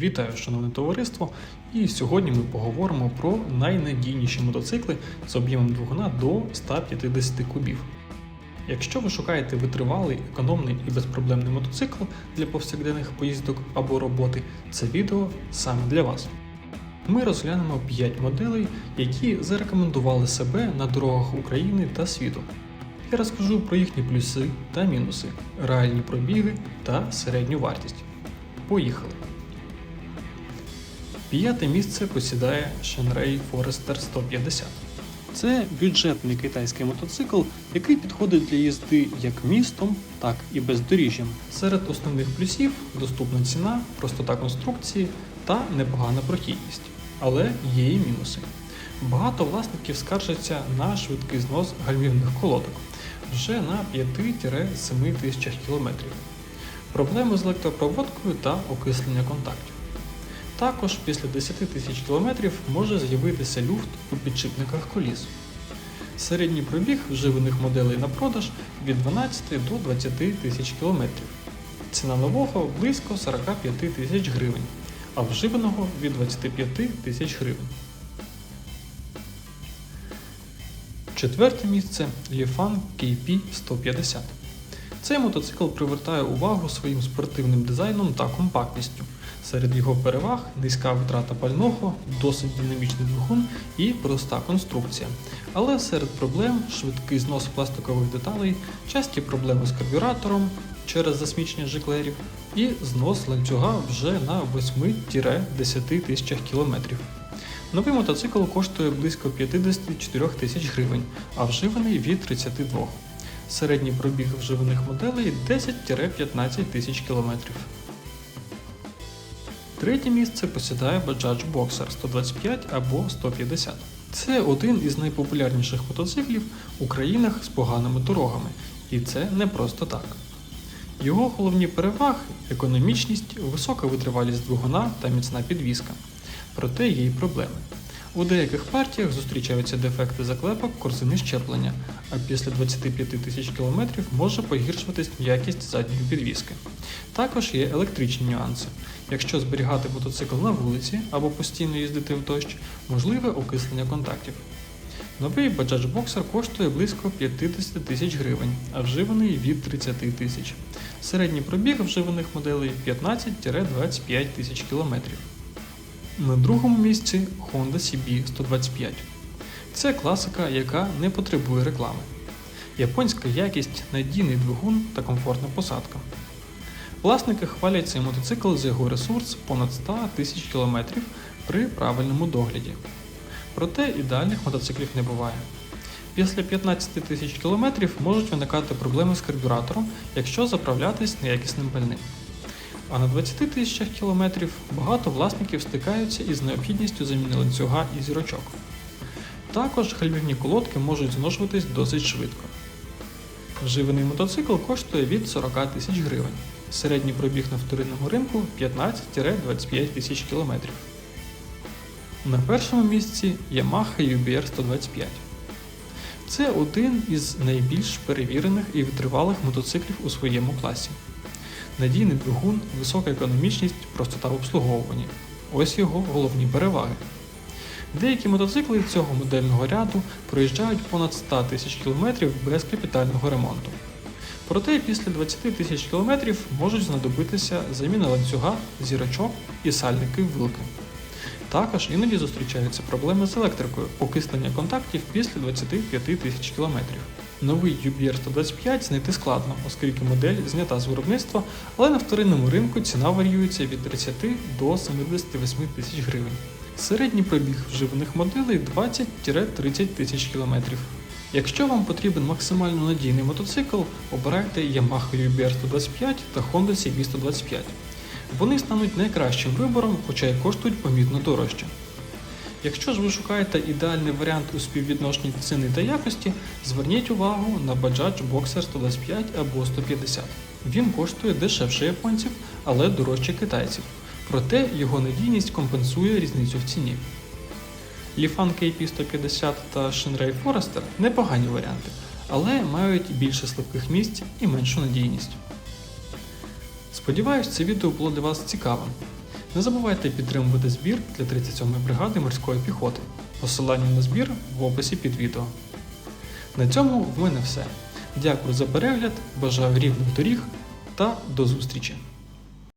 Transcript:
Вітаю, шановне товариство! І сьогодні ми поговоримо про найнадійніші мотоцикли з об'ємом двигуна до 150 кубів. Якщо ви шукаєте витривалий, економний і безпроблемний мотоцикл для повсякденних поїздок або роботи, це відео саме для вас. Ми розглянемо 5 моделей, які зарекомендували себе на дорогах України та світу. Я розкажу про їхні плюси та мінуси, реальні пробіги та середню вартість. Поїхали! П'яте місце посідає Shenrei Forester 150. Це бюджетний китайський мотоцикл, який підходить для їзди як містом, так і бездоріжжям. Серед основних плюсів доступна ціна, простота конструкції та непогана прохідність. Але є і мінуси. Багато власників скаржаться на швидкий знос гальмівних колодок вже на 5-7 тисячах кілометрів. Проблеми з електропроводкою та окислення контактів. Також після 10 тисяч кілометрів може з'явитися люфт у підшипниках коліс. Середній пробіг вживаних моделей на продаж від 12 до 20 тисяч кілометрів. Ціна нового близько 45 тисяч гривень, а вживаного від 25 тисяч гривень. Четверте місце Lifan KP 150. Цей мотоцикл привертає увагу своїм спортивним дизайном та компактністю. Серед його переваг низька витрата пального, досить динамічний двигун і проста конструкція. Але серед проблем швидкий знос пластикових деталей, часті проблеми з карбюратором через засмічення жиклерів і знос ланцюга вже на 8-10 тисячах кілометрів. Новий мотоцикл коштує близько 54 тисяч гривень, а вживаний від 32. Середній пробіг вживаних моделей 10-15 тисяч кілометрів. Третє місце посідає Bajaj Boxer 125 або 150. Це один із найпопулярніших мотоциклів у країнах з поганими дорогами, і це не просто так. Його головні переваги економічність, висока витривалість двигуна та міцна підвізка. Проте є й проблеми. У деяких партіях зустрічаються дефекти заклепок корзини щеплення, а після 25 тисяч кілометрів може погіршуватись якість задньої підвіски. Також є електричні нюанси. Якщо зберігати мотоцикл на вулиці або постійно їздити в дощ, можливе окислення контактів. Новий Bajaj Boxer коштує близько 50 тисяч гривень, а вживаний від 30 тисяч. Середній пробіг вживаних моделей 15-25 тисяч кілометрів. На другому місці Honda CB125. Це класика, яка не потребує реклами. Японська якість, надійний двигун та комфортна посадка. Власники хвалять цей мотоцикл за його ресурс понад 100 тисяч кілометрів при правильному догляді. Проте ідеальних мотоциклів не буває. Після 15 тисяч кілометрів можуть виникати проблеми з карбюратором, якщо заправлятись неякісним пальним. А на 20 тисячах кілометрів багато власників стикаються із необхідністю заміни ланцюга і зірочок. Також гальмівні колодки можуть зношуватись досить швидко. Вживаний мотоцикл коштує від 40 тисяч гривень. Середній пробіг на вторинному ринку 15-25 тисяч кілометрів. На першому місці Yamaha UBR 125. Це один із найбільш перевірених і витривалих мотоциклів у своєму класі. Надійний двигун, висока економічність, простота в обслуговуванні. Ось його головні переваги. Деякі мотоцикли цього модельного ряду проїжджають понад 100 тисяч кілометрів без капітального ремонту. Проте після 20 тисяч кілометрів можуть знадобитися заміна ланцюга, зірочок і сальники вилки. Також іноді зустрічаються проблеми з електрикою, окислення контактів після 25 тисяч кілометрів. Новий UBR 125 знайти складно, оскільки модель знята з виробництва, але на вторинному ринку ціна варіюється від 30 до 78 тисяч гривень. Середній пробіг вживаних моделей 20-30 тисяч кілометрів. Якщо вам потрібен максимально надійний мотоцикл, обирайте Yamaha UBR 125 та Honda CB 125. Вони стануть найкращим вибором, хоча й коштують помітно дорожче. Якщо ж ви шукаєте ідеальний варіант у співвідношенні ціни та якості, зверніть увагу на Bajaj Boxer 125 або 150. Він коштує дешевше японців, але дорожче китайців. Проте його надійність компенсує різницю в ціні. Lifan KP150 та Shinrei Forester непогані варіанти, але мають більше слабких місць і меншу надійність. Сподіваюсь, це відео було для вас цікавим. Не забувайте підтримувати збір для 37-ї бригади морської піхоти. Посилання на збір в описі під відео. На цьому в мене все. Дякую за перегляд, бажаю рівних доріг та до зустрічі!